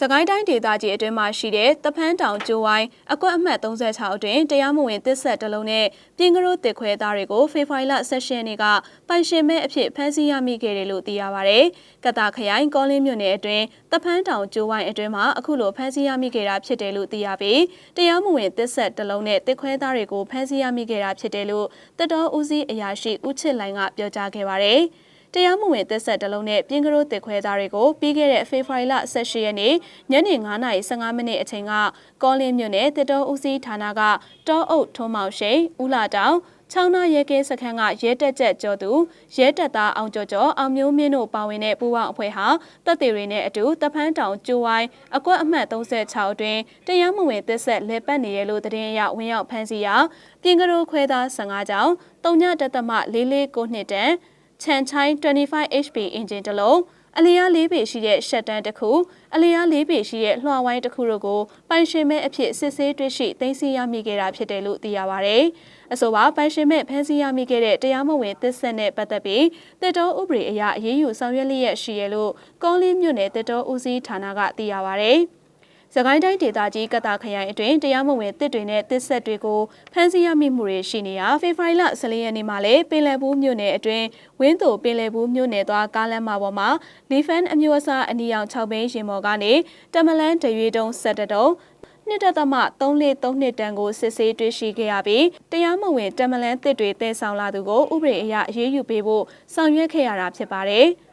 စကိုင်းတိုင်းဒေသကြီးအတွင်းမှာရှိတဲ့တဖန်းတောင်ကျိုးဝိုင်းအကွက်အမှတ်36အတွင်းတရားမဝင်တစ်ဆက်တစ်လုံးနဲ့ပြင်ကရိုးတစ်ခွဲသားတွေကိုဖေဖော်ဝါရီလ16ရက်နေ့ကပိုင်ရှင်မဲ့အဖြစ်ဖမ်းဆီးရမိခဲ့တယ်လို့သိရပါဗျ။ကတာခရိုင်ကောလင်းမြို့နယ်အတွင်းတဖန်းတောင်ကျိုးဝိုင်းအတွင်းမှာအခုလိုဖမ်းဆီးရမိခဲ့တာဖြစ်တယ်လို့သိရပြီးတရားမဝင်တစ်ဆက်တစ်လုံးနဲ့တစ်ခွဲသားတွေကိုဖမ်းဆီးရမိခဲ့တာဖြစ်တယ်လို့တတော်ဦးစီးအရာရှိဦးချစ်လိုင်ကပြောကြားခဲ့ပါတယ်။ တရားမဝင်သက်ဆက်တလုံးနဲ့ပြင်ကရိုးတစ်ခွဲသားတွေကိုပြီးခဲ့တဲ့ဖေဖော်ဝါရီလ18ရက်နေ့ညနေ9:15မိနစ်အချိန်ကကောလင်းမြို့နယ်တတော်ဦးစီးဌာနကတောအုပ်ထုံးမောင်ရှိန်ဦးလာတောင်ချောင်းနာရဲကဲစခန်းကရဲတက်ချက်ကျော်သူရဲတက်သားအောင်ကျော်ကျော်အောင်မျိုးမင်းတို့ပါဝင်တဲ့ပူးပေါင်းအဖွဲ့ဟာတပ်တွေတွေနဲ့အတူတဖန်းတောင်ကျိုးဝိုင်းအကွက်အမှတ်36အတွင်းတရားမဝင်သက်ဆက်လဲပတ်နေရလို့တရင်ရဝင်ရောက်ဖမ်းဆီးရာပြင်ကရိုးခွဲသား15ကြောင်တုံညတသမ44နှစ်တန်း ချန်ချိုင်း 25HP အင်ဂျင်တစ်လုံးအလျား၄ပေရှိတဲ့ရှက်တန်းတစ်ခုအလျား၄ပေရှိတဲ့လွှာဝိုင်းတစ်ခုတို့ကိုပိုင်ရှင်မဲ့အဖြစ်စစ်ဆေးတွေ့ရှိသိမ်းဆည်းရမိခဲ့တာဖြစ်တယ်လို့သိရပါဗျ။အဆိုပါပိုင်ရှင်မဲ့ဖမ်းဆီးရမိခဲ့တဲ့တရားမဝင်သစ်ဆက်နဲ့ပတ်သက်ပြီးတစ်တော်ဥပဒေအရအရေးယူဆောင်ရွက်လျက်ရှိရလို့ကောလင်းမြို့နယ်တစ်တော်ဦးစီးဌာနကသိရပါဗျ။။ စကိုင်းတိုင်းဒေသကြီးကတာခရိုင်အတွင်းတရားမဝင်တစ်တွေနဲ့တစ်ဆက်တွေကိုဖမ်းဆီးရမိမှုတွေရှိနေတာဖေဖော်ဝါရီလ14ရက်နေ့မှာလည်းပင်လယ်ဘူးမြို့နယ်အတွင်းဝင်းသိုပင်လယ်ဘူးမြို့နယ်သွားကားလမ်းမပေါ်မှာလီဖန်အမျိုးအစားအနီရောင်6ဘင်းရင်မော်ကနေတမလန်းတရွေတုံးဆက်တတုံးနှစ်တသမ343နှစ်တန်ကိုစစ်ဆေးတွေ့ရှိခဲ့ရပြီးတရားမဝင်တမလန်းတစ်တွေတည်ဆောင်လာသူကိုဥပဒေအရအရေးယူပေးဖို့ဆောင်ရွက်ခဲ့ရတာဖြစ်ပါတယ်။